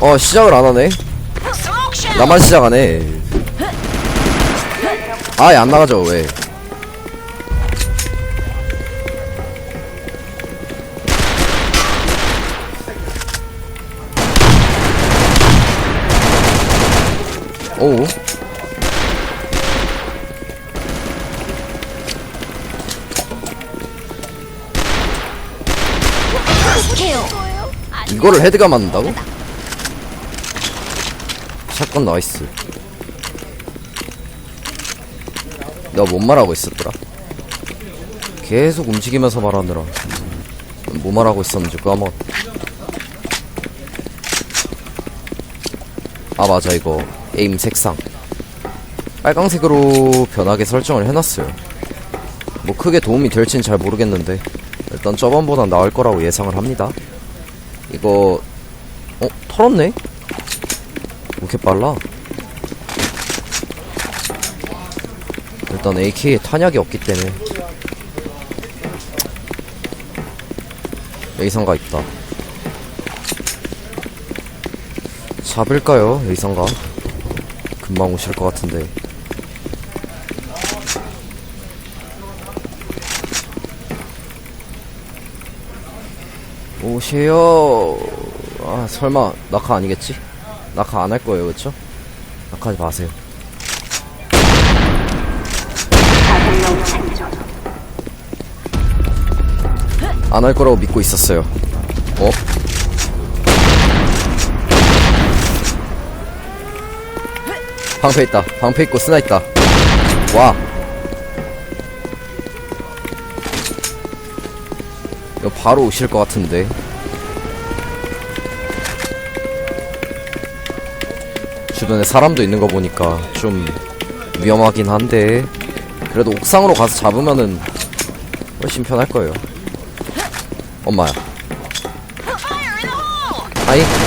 어 시작을 안 하네 Smoke shell. 나만 시작 안 해. 아예 안 나가죠 왜? 오. Kill. 이거를 헤드가 맞는다고? 샷건 나이스. 내가 뭔 말하고 있었더라? 계속 움직이면서 말하느라. 뭐 말하고 있었는지 까먹. 아 맞아 이거 에임 색상 빨강색으로 변하게 설정을 해놨어요. 뭐 크게 도움이 될진 잘 모르겠는데 일단 저번보다 나을 거라고 예상을 합니다. 이거 어 털었네? 왜 이렇게 빨라? 일단 AK에 탄약이 없기 때문에 A상가 있다 잡을까요 A상가? 금방 오실 것 같은데 오세요. 아, 설마, 낙하 아니겠지? 낙하 안 할 거예요, 그쵸? 낙하하지 마세요. 안할 거라고 믿고 있었어요. 어? 방패 있다. 방패 있고 스나 있다. 와. 이거 바로 오실 것 같은데. 주변에 사람도 있는 거 보니까 좀 위험하긴 한데 그래도 옥상으로 가서 잡으면은 훨씬 편할 거예요. 엄마야. 아이.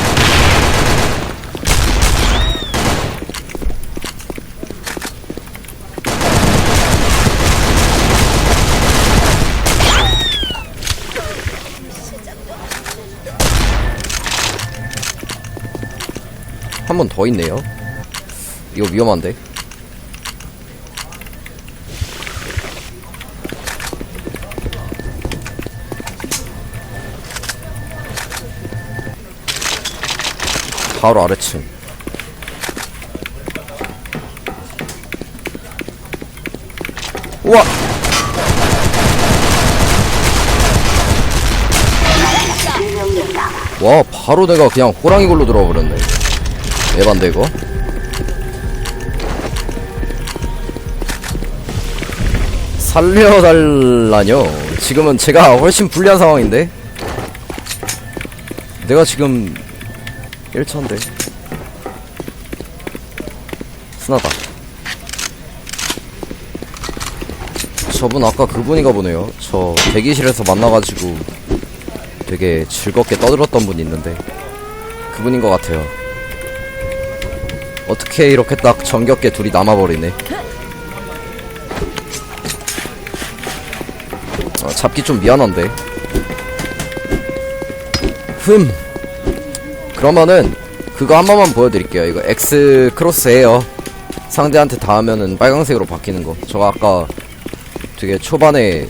한 번 더 있네요. 이거 위험한데. 바로 아래층. 우와! 와, 바로 내가 그냥 호랑이 걸로 들어와 버렸네. 에반데, 이거? 살려달라뇨. 지금은 제가 훨씬 불리한 상황인데? 내가 지금 1차인데 스나다 저분 아까 그분인가 보네요 저 대기실에서 만나가지고 되게 즐겁게 떠들었던 분이 있는데 그분인 것 같아요 어떻게 이렇게 딱 정겹게 둘이 남아버리네 아, 잡기 좀 미안한데 흠 그러면은 그거 한 번만 보여드릴게요. 이거 X 크로스에요. 상대한테 닿으면은 빨강색으로 바뀌는 거. 저가 아까 되게 초반에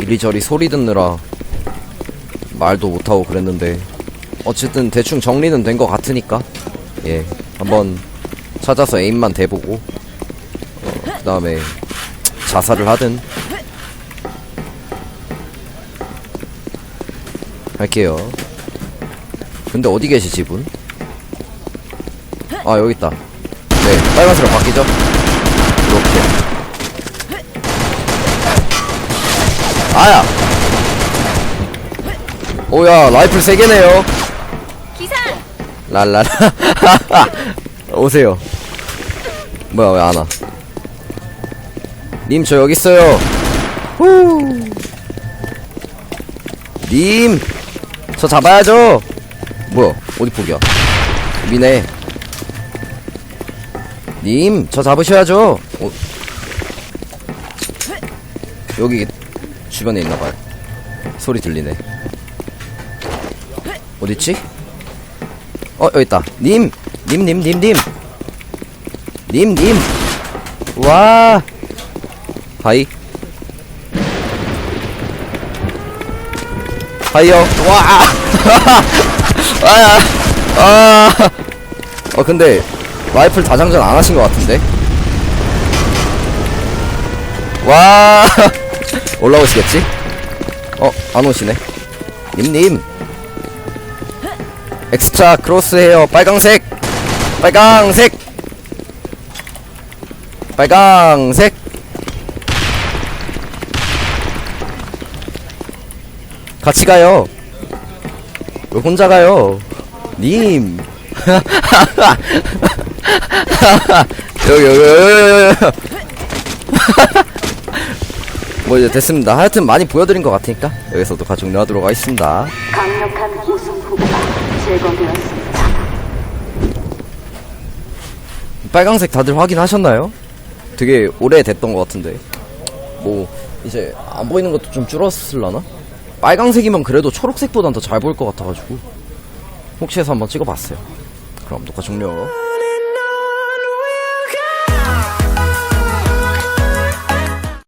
이리저리 소리 듣느라 말도 못하고 그랬는데 어쨌든 대충 정리는 된 것 같으니까 예 한번 찾아서 에임만 대보고 어, 그 다음에 자살을 하든 할게요. 근데 어디 계시지 분? 아 여기 있다. 네 빨간색으로 바뀌죠? 이렇게. 아야. 오야 라이플 세 개네요. 랄랄라. 오세요. 뭐야 왜 안 와? 님 저 여기 있어요. 후. 님, 저 잡아야죠. 뭐야 어디 포기야? 미네. 님, 저 잡으셔야죠. 어. 여기 주변에 있나봐요. 소리 들리네. 어딨지? 어 여기 있다 님! 님 님 님 님! 님 님! 와 하이 하이요 와! 아! 아! 어 근데 라이플 다장전 안 하신 것 같은데 와 올라오시겠지? 어 안 오시네 님님 엑스트라 크로스 헤어 빨강색. 빨강색. 빨강색. 같이 가요. 왜 혼자 가요? 님. 여기 여기 여기 여기 뭐 이제 됐습니다. 하여튼 많이 보여드린 것 같으니까 여기서도 가족료하도록 하겠습니다. 강력한 우승 후보가 제거되었습니다. 빨강색 다들 확인하셨나요? 되게 오래됐던 것 같은데 뭐 이제 안 보이는 것도 좀 줄었을라나? 빨강색이면 그래도 초록색보단 더 잘 보일 것 같아가지고 혹시 해서 한번 찍어봤어요 그럼 녹화 종료